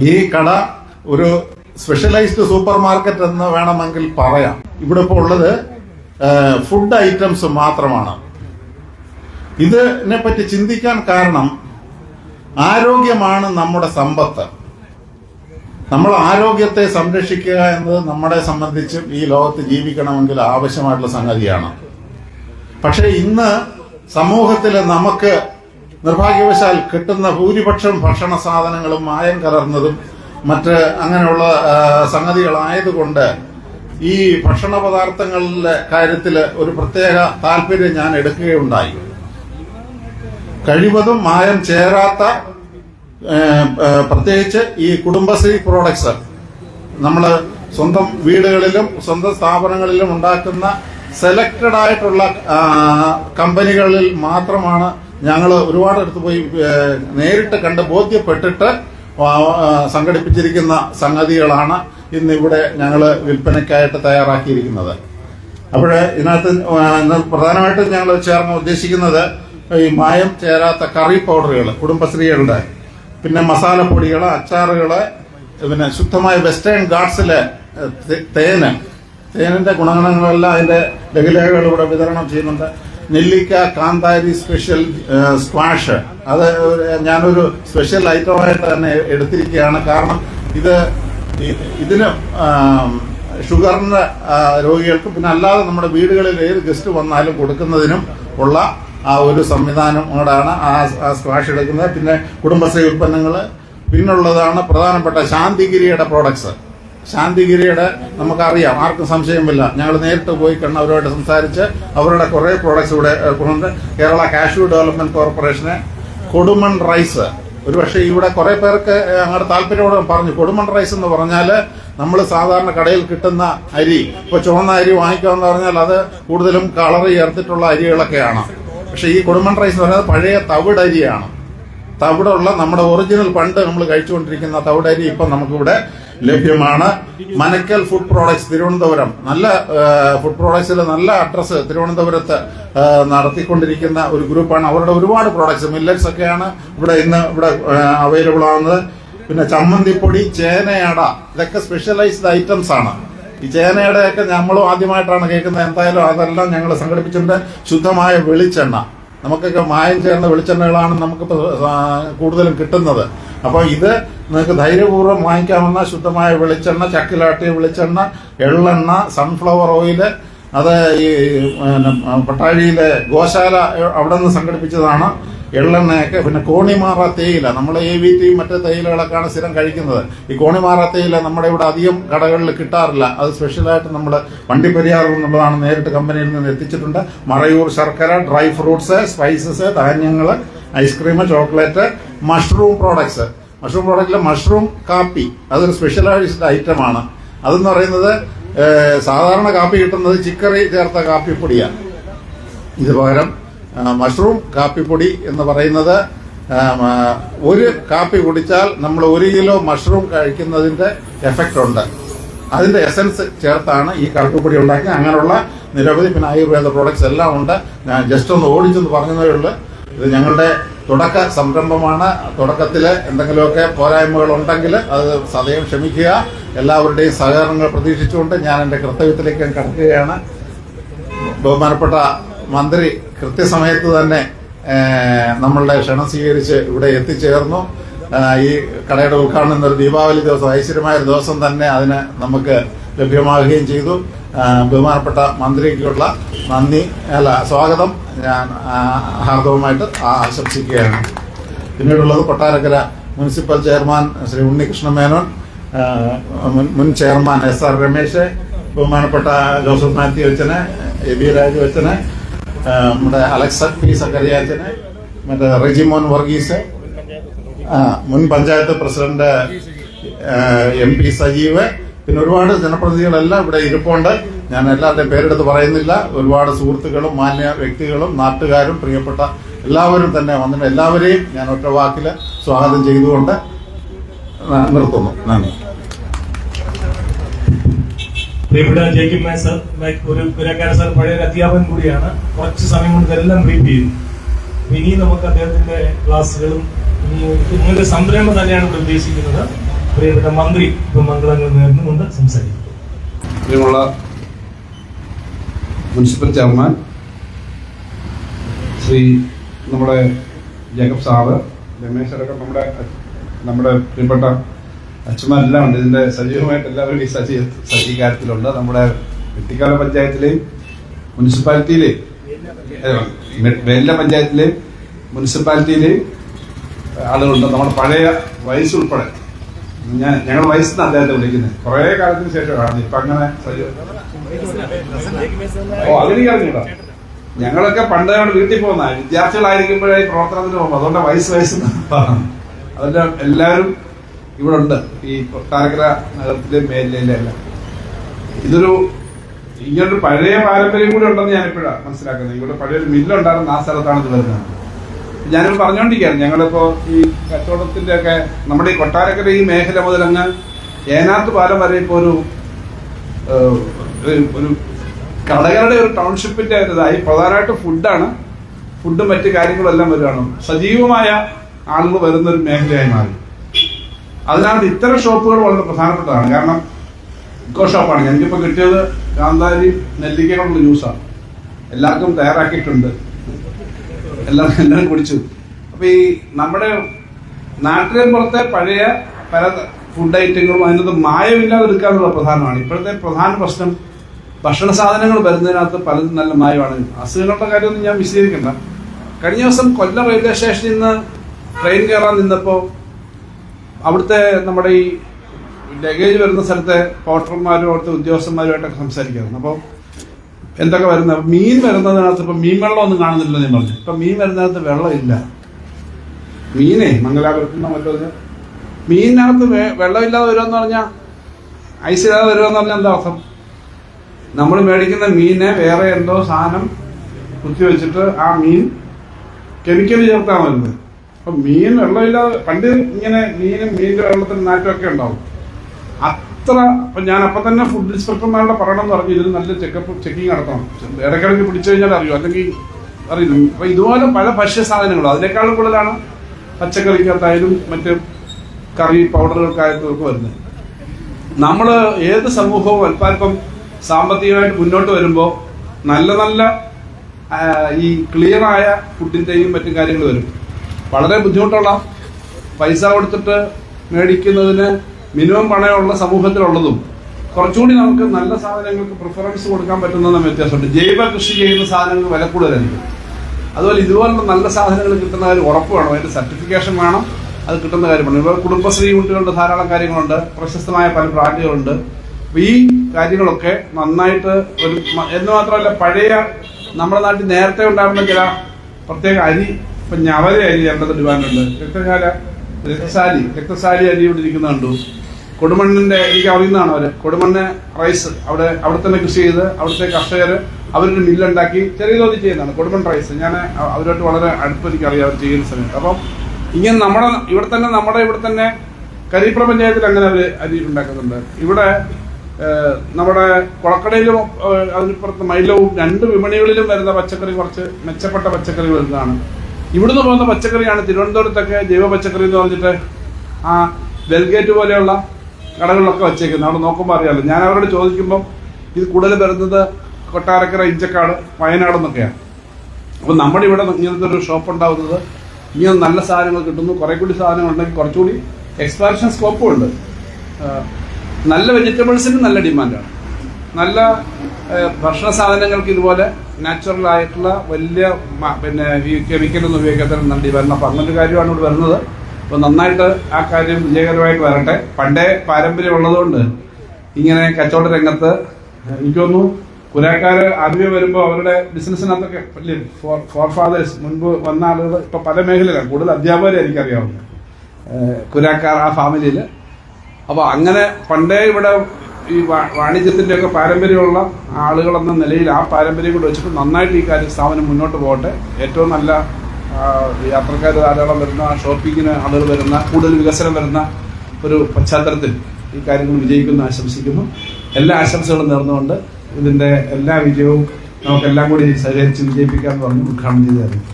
ഈ കട ഒരു സ്പെഷ്യലൈസ്ഡ് സൂപ്പർ മാർക്കറ്റ് എന്ന് വേണമെങ്കിൽ പറയാം. ഇവിടെ ഇപ്പോൾ ഉള്ളത് ഫുഡ് ഐറ്റംസ് മാത്രമാണ്. ഇതിനെ പറ്റി ചിന്തിക്കാൻ കാരണം ആരോഗ്യമാണ് നമ്മുടെ സമ്പത്ത്. നമ്മൾ ആരോഗ്യത്തെ സംരക്ഷിക്കുക എന്നത് നമ്മളെ സംബന്ധിച്ചും ഈ ലോകത്ത് ജീവിക്കണമെങ്കിൽ ആവശ്യമായിട്ടുള്ള സംഗതിയാണ്. പക്ഷേ ഇന്ന് സമൂഹത്തിൽ നമുക്ക് നിർഭാഗ്യവശാൽ കിട്ടുന്ന ഭൂരിപക്ഷം ഭക്ഷണ സാധനങ്ങളും മായം കലർന്നതും മറ്റ് അങ്ങനെയുള്ള സംഗതികളായതുകൊണ്ട് ഈ ഭക്ഷണ പദാർത്ഥങ്ങളുടെ കാര്യത്തിൽ ഒരു പ്രത്യേക താല്പര്യം ഞാൻ എടുക്കുകയുണ്ടായി. കഴിവതും മായം ചേരാത്ത പ്രത്യേകിച്ച് ഈ കുടുംബശ്രീ പ്രോഡക്ട്സ് നമ്മൾ സ്വന്തം വീടുകളിലും സ്വന്തം സ്ഥാപനങ്ങളിലും ഉണ്ടാക്കുന്ന സെലക്റ്റഡ് ആയിട്ടുള്ള കമ്പനികളിൽ മാത്രമാണ് ഞങ്ങൾ ഒരുപാട് അടുത്ത് പോയി നേരിട്ട് കണ്ട് ബോധ്യപ്പെട്ടിട്ട് സംഘടിപ്പിച്ചിരിക്കുന്ന സംഗതികളാണ് ഇന്നിവിടെ ഞങ്ങൾ വിൽപ്പനയ്ക്കായിട്ട് തയ്യാറാക്കിയിരിക്കുന്നത്. അപ്പോൾ ഇതിനകത്ത് പ്രധാനമായിട്ടും ഞങ്ങൾ ചേർന്ന് ഉദ്ദേശിക്കുന്നത് ഈ മായം ചേരാത്ത കറി പൗഡറുകൾ കുടുംബശ്രീകളുടെ. പിന്നെ മസാല പൊടികൾ അച്ചാറുകൾ പിന്നെ ശുദ്ധമായ വെസ്റ്റേൺ ഗാർഡ്സിലെ തേന്. തേനിന്റെ ഗുണഗണങ്ങളെല്ലാം അതിന്റെ ലഘുലേഖകൾ ഇവിടെ വിതരണം ചെയ്യുന്നുണ്ട്. നെല്ലിക്ക കാന്താരി സ്പെഷ്യൽ സ്ക്വാഷ്. അത് ഞാനൊരു സ്പെഷ്യൽ ഐറ്റമായിട്ട് തന്നെ എടുത്തിരിക്കുകയാണ്. കാരണം ഇത് ഇതിന് ഷുഗറിന്റെ രോഗികൾക്കും പിന്നെ അല്ലാതെ നമ്മുടെ വീടുകളിൽ ഏത് ഗസ്റ്റ് വന്നാലും കൊടുക്കുന്നതിനും ഉള്ള ആ ഒരു സംവിധാനം കൂടാണ് ആ സ്ക്വാഷ് എടുക്കുന്നത്. പിന്നെ കുടുംബശ്രീ ഉൽപ്പന്നങ്ങൾ പിന്നുള്ളതാണ് പ്രധാനപ്പെട്ട ശാന്തിഗിരിയുടെ പ്രോഡക്ട്സ് ശാന്തിഗിരിയുടെ നമുക്കറിയാം ആർക്കും സംശയമില്ല. ഞങ്ങൾ നേരിട്ട് പോയി കണ്ട് അവരുമായിട്ട് സംസാരിച്ച് അവരുടെ കുറേ പ്രോഡക്ട്സ് ഇവിടെ കൊണ്ട് കേരള കാഷ്യൂ ഡെവലപ്മെന്റ് കോർപ്പറേഷന് കൊടുമൺ റൈസ്. ഒരുപക്ഷെ ഇവിടെ കുറെ പേർക്ക് അങ്ങോട്ട് താല്പര്യമോടെ പറഞ്ഞു കൊടുമൺ റൈസ് എന്ന് പറഞ്ഞാൽ നമ്മൾ സാധാരണ കടയിൽ കിട്ടുന്ന അരി. ഇപ്പൊ ചുവന്ന അരി വാങ്ങിക്കാന്ന് പറഞ്ഞാൽ അത് കൂടുതലും കളർ ചേർത്തിട്ടുള്ള അരികളൊക്കെയാണ്. പക്ഷെ ഈ കൊടുമൺ റൈസ് എന്ന് പറയുന്നത് പഴയ തവിടരിയാണ് തവിടുള്ള നമ്മുടെ ഒറിജിനൽ പണ്ട് നമ്മൾ കഴിച്ചുകൊണ്ടിരിക്കുന്ന തവിടരി ഇപ്പം നമുക്കിവിടെ ലഭ്യമാണ്. Manakkal food products Thiruvananthapuram. നല്ല ഫുഡ് പ്രോഡക്ട്സിൽ നല്ല അഡ്രസ്സ് തിരുവനന്തപുരത്ത് നടത്തിക്കൊണ്ടിരിക്കുന്ന ഒരു ഗ്രൂപ്പാണ്. അവരുടെ ഒരുപാട് പ്രോഡക്ട്സ് മില്ലറ്റ്സ് ഒക്കെയാണ് ഇവിടെ ഇന്ന് ഇവിടെ അവൈലബിൾ ആവുന്നത്. പിന്നെ ചമ്മന്തിപ്പൊടി ചേനയട ഇതൊക്കെ സ്പെഷ്യലൈസ്ഡ് ഐറ്റംസ് ആണ്. ഈ ചേനയുടെയൊക്കെ നമ്മളും ആദ്യമായിട്ടാണ് കേൾക്കുന്നത്. എന്തായാലും അതെല്ലാം ഞങ്ങൾ സംഘടിപ്പിച്ചിട്ടുണ്ട്. ശുദ്ധമായ വെളിച്ചെണ്ണ. നമുക്കൊക്കെ മായം ചേർന്ന വെളിച്ചെണ്ണകളാണ് നമുക്കിപ്പോൾ കൂടുതലും കിട്ടുന്നത്. അപ്പോൾ ഇത് നിങ്ങൾക്ക് ധൈര്യപൂർവം വാങ്ങിക്കാവുന്ന ശുദ്ധമായ വെളിച്ചെണ്ണ ചക്കിലാട്ടിയ വെളിച്ചെണ്ണ എള്ളെണ്ണ സൺഫ്ലവർ ഓയിൽ അത് ഈ പട്ടാഴിയിലെ ഗോശാല അവിടെ നിന്ന് സംഘടിപ്പിച്ചതാണ്. എള്ളെണ്ണയൊക്കെ പിന്നെ കോണിമാറ തേയില. നമ്മൾ എ വി ടി മറ്റു തേയിലകളൊക്കെയാണ് സ്ഥിരം കഴിക്കുന്നത്. ഈ കോണിമാറ തേയില നമ്മുടെ ഇവിടെ അധികം കടകളിൽ കിട്ടാറില്ല. അത് സ്പെഷ്യലായിട്ട് നമ്മൾ വണ്ടിപ്പെരിയാറിൽ നിന്നുള്ളതാണ് നേരിട്ട് കമ്പനിയിൽ നിന്ന് എത്തിച്ചിട്ടുണ്ട്. മറയൂർ ശർക്കര ഡ്രൈ ഫ്രൂട്ട്സ് സ്പൈസസ് ധാന്യങ്ങൾ ice cream chocolate mushroom products mushroom പ്രോഡക്റ്റിലെ mushroom കാപ്പി. അതൊരു സ്പെഷ്യലൈസ്ഡ് ഐറ്റമാണ് അതെന്ന് പറയുന്നത് സാധാരണ കാപ്പി കിട്ടുന്നത് ചിക്കറി ചേർത്ത കാപ്പിപ്പൊടിയാണ്. ഇത് പകരം മഷ്റൂം കാപ്പിപ്പൊടി എന്ന് പറയുന്നത് ഒരു കാപ്പി കുടിച്ചാൽ നമ്മൾ ഒരു കിലോ മഷ്റൂം കഴിക്കുന്നതിന്റെ എഫക്റ്റ് ഉണ്ട്. അതിന്റെ എസൻസ് ചേർത്താണ് ഈ കാപ്പിപ്പൊടി ഉണ്ടാക്കി അങ്ങനെയുള്ള നിരവധി പിന്നെ ആയുർവേദ പ്രോഡക്ട്സ് എല്ലാം ഉണ്ട്. ഞാൻ ജസ്റ്റ് ഒന്ന് ഓടിച്ചെന്ന് പറഞ്ഞതേ ഉള്ളൂ. ഇത് ഞങ്ങളുടെ തുടക്ക സംരംഭമാണ്. തുടക്കത്തിൽ എന്തെങ്കിലുമൊക്കെ പോരായ്മകൾ ഉണ്ടെങ്കിൽ അത് സദയം ക്ഷമിക്കുക. എല്ലാവരുടെയും സഹകരണങ്ങൾ പ്രതീക്ഷിച്ചുകൊണ്ട് ഞാൻ എന്റെ കർത്തവ്യത്തിലേക്ക് കടക്കുകയാണ്. ബഹുമാനപ്പെട്ട മന്ത്രി കൃത്യസമയത്ത് തന്നെ നമ്മളുടെ ക്ഷണം സ്വീകരിച്ച് ഇവിടെ എത്തിച്ചേർന്നു. ഈ കടയുടെ ഉദ്ഘാടനം ഒരു ദീപാവലി ദിവസം ഐശ്വര്യമായ ദിവസം തന്നെ അതിന് നമുക്ക് ലഭ്യമാകുകയും ചെയ്തു. ബഹുമാനപ്പെട്ട മന്ത്രിക്കുള്ള നന്ദി അല്ല സ്വാഗതം. ഞാൻ ഹാർദവുമായിട്ട് ആശംസിക്കുകയാണ്. പിന്നീടുള്ളത് കൊട്ടാരക്കര മുനിസിപ്പൽ ചെയർമാൻ ശ്രീ ഉണ്ണികൃഷ്ണ മേനോൻ മുൻ- മുൻ ചെയർമാൻ എസ് ആർ രമേശ് ബഹുമാനപ്പെട്ട ജോസഫ് മാത്യു അച്ഛന് എ ബി രാജു അച്ഛന് നമ്മുടെ അലക്സ പി സക്കറിയാച്ചന് മറ്റേ റെജിമോൻ വർഗീസ് മുൻ panchayat president M P Sajeev. പിന്നെ ഒരുപാട് ജനപ്രതിനിധികളെല്ലാം ഇവിടെ ഇരിപ്പുണ്ട്. ഞാൻ എല്ലാവരുടെയും പേരെടുത്ത് പറയുന്നില്ല. ഒരുപാട് സുഹൃത്തുക്കളും മാന്യ വ്യക്തികളും നാട്ടുകാരും പ്രിയപ്പെട്ട എല്ലാവരും തന്നെ വന്നിട്ട് എല്ലാവരെയും ഞാൻ ഒറ്റ വാക്കിൽ സ്വാഗതം ചെയ്തുകൊണ്ട് നിർത്തുന്നു. നന്ദി. പ്രിയപ്പെട്ട ജേക്കിബ് മാൻ സർ ഒരു പുരക്കാര സർ പഴയ ഒരു അധ്യാപകൻ കൂടിയാണ്. കുറച്ച് സമയം കൊണ്ട് ഇതെല്ലാം ബ്രീഫ് ചെയ്തു. ഇനി നമുക്ക് അദ്ദേഹത്തിന്റെ ക്ലാസ്സുകളും ഇങ്ങനത്തെ സംരംഭം തന്നെയാണ് ഇവിടെ ഉദ്ദേശിക്കുന്നത് പ്രിയപ്പെട്ട മന്ത്രി ഇപ്പൊ മംഗളങ്ങൾ നേർന്നുകൊണ്ട് സംസാരിക്കും. മുനിസിപ്പൽ ചെയർമാൻ ശ്രീ നമ്മുടെ ജേക്കബ് സാറ് രമേശ് അടക്കം നമ്മുടെ നമ്മുടെ പ്രിയപ്പെട്ട അച്ഛന്മാരെല്ലാം ഉണ്ട്. ഇതിന്റെ സജീവമായിട്ട് എല്ലാവരും ഈ സജീവ സജീ കാര്യത്തിലുണ്ട് നമ്മുടെ വെട്ടിക്കാല പഞ്ചായത്തിലെയും മുനിസിപ്പാലിറ്റിയിലെയും വേല പഞ്ചായത്തിലെയും മുനിസിപ്പാലിറ്റിയിലെയും ആളുകളുണ്ട്. നമ്മുടെ പഴയ വയസ്സ് ഉൾപ്പെടെ. ഞാൻ ഞങ്ങൾ വയസ്സെന്ന് അദ്ദേഹത്തെ വിളിക്കുന്നത്. കുറേ കാലത്തിന് ശേഷമാണ്. ഇപ്പൊ അങ്ങനെ ഓ അതിന് അറിഞ്ഞൂടാ ഞങ്ങളൊക്കെ പണ്ട് ഞങ്ങൾ വീട്ടിൽ പോകുന്ന വിദ്യാർത്ഥികളായിരിക്കുമ്പോഴേ പ്രവർത്തനത്തിന് പോകുമ്പോൾ അതുകൊണ്ട് വയസ്സ് വയസ്സ് അതെല്ലാം എല്ലാവരും ഇവിടെ ഉണ്ട് ഈ കാരക്കര നഗരത്തിലെ മേലിലെയും എല്ലാം ഇതൊരു ഇങ്ങനൊരു പഴയ പാരമ്പര്യം കൂടി ഉണ്ടെന്ന് ഞാൻ ഇപ്പോഴാണ് മനസ്സിലാക്കുന്നത്. ഇവിടെ പഴയൊരു മില്ലുണ്ടായിരുന്ന ആ സ്ഥലത്താണ് ഇത് വരുന്നത്. ഞാനിത് പറഞ്ഞുകൊണ്ടിരിക്കുകയാണ് ഞങ്ങളിപ്പോൾ ഈ കച്ചവടത്തിന്റെ ഒക്കെ നമ്മുടെ ഈ കൊട്ടാരക്കര ഈ മേഖല മുതൽ അങ്ങ് ഏനാത്ത് പാലം വരെ ഇപ്പോൾ ഒരു ഒരു- കടകളുടെ ഒരു ടൗൺഷിപ്പിന്റെ ഇതായി. പ്രധാനമായിട്ട് ഫുഡാണ്. ഫുഡും മറ്റു കാര്യങ്ങളും എല്ലാം വരികയാണ് സജീവമായ ആളുകൾ വരുന്ന ഒരു മേഖലയായി മാറി. അതിനകത്ത് ഇത്തരം ഷോപ്പുകൾ വളരെ പ്രധാനപ്പെട്ടതാണ്. കാരണം ഇക്കോ ഷോപ്പാണ്. എനിക്കിപ്പോൾ കിട്ടിയത് കാന്താരി നെല്ലിക്ക ജ്യൂസാണ് എല്ലാവർക്കും തയ്യാറാക്കിയിട്ടുണ്ട്. എല്ലാം എല്ലാവരും കുടിച്ചു. അപ്പൊ ഈ നമ്മുടെ നാട്ടിലെ പുറത്തെ പഴയ പല ഫുഡ് ഐറ്റങ്ങളും അതിനകത്ത് മായമില്ലാതെ എടുക്കാനുള്ള പ്രധാനമാണ്. ഇപ്പോഴത്തെ പ്രധാന പ്രശ്നം ഭക്ഷണ സാധനങ്ങൾ വരുന്നതിനകത്ത് പലതും നല്ല മായമാണ്. അസുഖങ്ങളുടെ കാര്യമൊന്നും ഞാൻ വിശദീകരിക്കണ്ട. കഴിഞ്ഞ ദിവസം കൊല്ലം റെയിൽവേ സ്റ്റേഷനിൽ നിന്ന് ട്രെയിൻ കയറാൻ നിന്നപ്പോൾ അവിടുത്തെ നമ്മുടെ ഈ ലഗേജ് വരുന്ന സ്ഥലത്തെ പോർട്ടർമാരും അവിടുത്തെ ഉദ്യോഗസ്ഥന്മാരുമായിട്ടൊക്കെ സംസാരിക്കാറുണ്ട്. അപ്പോൾ എന്തൊക്കെ വരുന്ന മീൻ വരുന്നതിനകത്ത് ഇപ്പൊ മീൻ വെള്ളം ഒന്നും കാണുന്നില്ല ഞാൻ പറഞ്ഞു. ഇപ്പൊ മീൻ വരുന്നതിനകത്ത് വെള്ളമില്ല മീനേ മംഗലാപുരത്തുനിന്നോ മറ്റോ ഇത്. മീനിനകത്ത് വെള്ളമില്ലാതെ വരുമെന്ന് പറഞ്ഞാൽ ഐസില്ലാതെ വരുമെന്ന് പറഞ്ഞാൽ എന്താ അർത്ഥം? നമ്മൾ മേടിക്കുന്ന മീനെ വേറെ എന്തോ സാധനം കുത്തിവെച്ചിട്ട് ആ മീൻ കെമിക്കൽ ചേർത്താണ് വരുന്നത് അപ്പൊ മീൻ വെള്ളമില്ലാതെ പണ്ട് ഇങ്ങനെ മീനും മീനിന്റെ വെള്ളത്തിന് നാറ്റമൊക്കെ ഉണ്ടാവും. അത്ര അപ്പൊ ഞാൻ അപ്പൊ തന്നെ ഫുഡ് ഇൻസ്പെക്ടർമാരുടെ പറയണം എന്ന് പറഞ്ഞു. ഇതിന് നല്ല ചെക്കപ്പ് ചെക്കിങ് നടത്തണം. ഇടയ്ക്കിടയ്ക്ക് പിടിച്ചു കഴിഞ്ഞാൽ അറിയൂ? അല്ലെങ്കിൽ അറിയില്ല. അപ്പൊ ഇതുപോലെ പല ഭക്ഷ്യ സാധനങ്ങളും. അതിനേക്കാളും കൂടുതലാണ് പച്ചക്കറിക്കകത്തായാലും മറ്റ് കറി പൗഡറുകൾക്കായാലും ഒക്കെ വരുന്നത്. നമ്മൾ ഏത് സമൂഹവും അല്പാൽപ്പം സാമ്പത്തികമായിട്ട് മുന്നോട്ട് വരുമ്പോൾ നല്ല നല്ല ഈ ക്ലിയറായ ഫുഡിന്റെയും മറ്റും കാര്യങ്ങൾ വരും. വളരെ ബുദ്ധിമുട്ടുള്ള പൈസ കൊടുത്തിട്ട് മേടിക്കുന്നതിന് മിനിമം പണയമുള്ള സമൂഹത്തിലുള്ളതും കുറച്ചുകൂടി നമുക്ക് നല്ല സാധനങ്ങൾക്ക് പ്രിഫറൻസ് കൊടുക്കാൻ പറ്റുന്ന വ്യത്യാസമുണ്ട്. ജൈവ കൃഷി ചെയ്യുന്ന സാധനങ്ങൾ വില കൂടുതലായിരിക്കും. അതുപോലെ ഇതുപോലുള്ള നല്ല സാധനങ്ങൾ കിട്ടുന്ന കാര്യം ഉറപ്പ് വേണം. അതിന്റെ സർട്ടിഫിക്കേഷൻ വേണം. അത് കിട്ടുന്ന കാര്യമാണ്. ഇപ്പോൾ കുടുംബശ്രീ കുട്ടികളുടെ ധാരാളം കാര്യങ്ങളുണ്ട്. പ്രശസ്തമായ പല ബ്രാൻഡുകളുണ്ട്. അപ്പൊ ഈ കാര്യങ്ങളൊക്കെ നന്നായിട്ട് ഒരു എന്ന് മാത്രമല്ല പഴയ നമ്മുടെ നാട്ടിൽ നേരത്തെ ഉണ്ടായിരുന്ന ചില പ്രത്യേക അരി ഇപ്പൊ ഞവര അരി രണ്ടത് ഡിമാൻഡുണ്ട് രക്തകാല രക്തസാലി രക്തസാലി അരി ഇവിടെ ഇരിക്കുന്ന കണ്ടു. കൊടുമണ്ണിന്റെ എനിക്ക് അറിയുന്നതാണ് അവർ. കൊടുമണ്ണ് റൈസ് അവിടെ അവിടെ തന്നെ കൃഷി ചെയ്ത് അവിടുത്തെ കർഷകർ അവരൊരു മില്ലുണ്ടാക്കി ചെറിയ തോതിൽ ചെയ്യുന്നതാണ്. കൊടുമൺ റൈസ് ഞാൻ അവരുമായിട്ട് വളരെ അടുപ്പ് എനിക്ക് അറിയാം അവർ ചെയ്യുന്ന സമയത്ത്. അപ്പം ഇങ്ങനെ നമ്മുടെ ഇവിടെ തന്നെ നമ്മുടെ ഇവിടെ തന്നെ കരീപ്ര പഞ്ചായത്തിൽ അങ്ങനെ അവർ അരി ഉണ്ടാക്കുന്നുണ്ട്. ഇവിടെ നമ്മുടെ കുളക്കടയിലും അതിനിപ്പുറത്ത് മൈലവും രണ്ട് വിപണികളിലും വരുന്ന പച്ചക്കറി കുറച്ച് മെച്ചപ്പെട്ട പച്ചക്കറി വരുന്നതാണ് ഇവിടുന്ന് പോകുന്ന പച്ചക്കറിയാണ് തിരുവനന്തപുരത്തൊക്കെ ജൈവ പച്ചക്കറി എന്ന് പറഞ്ഞിട്ട് ആ വെൽഗേറ്റ് പോലെയുള്ള കടകളിലൊക്കെ വെച്ചേക്കുന്നത്. അവിടെ നോക്കുമ്പോൾ അറിയാമല്ലോ ഞാൻ അവരോട് ചോദിക്കുമ്പം ഇത് കൂടുതൽ വരുന്നത് കൊട്ടാരക്കര ഇഞ്ചക്കാട് വയനാട് എന്നൊക്കെയാണ്. അപ്പൊ നമ്മുടെ ഇവിടെ ഇങ്ങനത്തെ ഒരു ഷോപ്പ് ഉണ്ടാവുന്നത് ഇങ്ങനെ നല്ല സാധനങ്ങൾ കിട്ടുന്നു. കുറെ കൂടി സാധനങ്ങൾ ഉണ്ടെങ്കിൽ കുറച്ചുകൂടി എക്സ്പാൻഷൻ സ്കോപ്പും ഉണ്ട്. നല്ല വെജിറ്റബിൾസിന് നല്ല ഡിമാൻഡാണ് നല്ല ഭക്ഷണ സാധനങ്ങൾക്ക് ഇതുപോലെ നാച്ചുറൽ ആയിട്ടുള്ള വലിയ പിന്നെ ഈ കെമിക്കലൊന്നും ഉപയോഗിക്കാത്ത നല്ല വരണം. അപ്പൊ അങ്ങനൊരു കാര്യമാണ് ഇവിടെ വരുന്നത്. അപ്പോൾ നന്നായിട്ട് ആ കാര്യം വിജയകരമായിട്ട് വരട്ടെ. പണ്ടേ പാരമ്പര്യം ഉള്ളതുകൊണ്ട് ഇങ്ങനെ കച്ചവട രംഗത്ത് എനിക്ക് തോന്നുന്നു ആദ്യമേ വരുമ്പോൾ അവരുടെ ബിസിനസ്സിനകത്തൊക്കെ വലിയ ഫോർ ഫോർ ഫാദേഴ്സ് മുൻപ് വന്ന ആളുകൾ ഇപ്പൊ പല മേഖലയിലാണ്. കൂടുതൽ അധ്യാപകരെ എനിക്കറിയാവുന്നത്. കുരാക്കാർ ആ ഫാമിലിയിൽ അപ്പോൾ അങ്ങനെ പണ്ടേ ഇവിടെ ഈ വാണിജ്യത്തിന്റെയൊക്കെ പാരമ്പര്യമുള്ള ആളുകൾ എന്ന നിലയിൽ ആ പാരമ്പര്യം കൂടെ വെച്ചിട്ട് നന്നായിട്ട് ഈ കാര്യം സ്ഥാപനം മുന്നോട്ട് പോകട്ടെ. ഏറ്റവും നല്ല യാത്രക്കാർ ധാരാളം വരുന്ന ഷോപ്പിങ്ങിന് ആളുകൾ വരുന്ന കൂടുതൽ വികസനം വരുന്ന ഒരു പശ്ചാത്തലത്തിൽ ഈ കാര്യങ്ങൾ വിജയിക്കുന്നു ആശംസിക്കുന്നു. എല്ലാ ആശംസകളും നേർന്നുകൊണ്ട് ഇതിന്റെ എല്ലാ വിജയവും നമുക്കെല്ലാം കൂടി സഹകരിച്ച് വിജയിപ്പിക്കാമെന്ന് പറഞ്ഞ് ഉദ്ഘാടനം ചെയ്തായിരുന്നു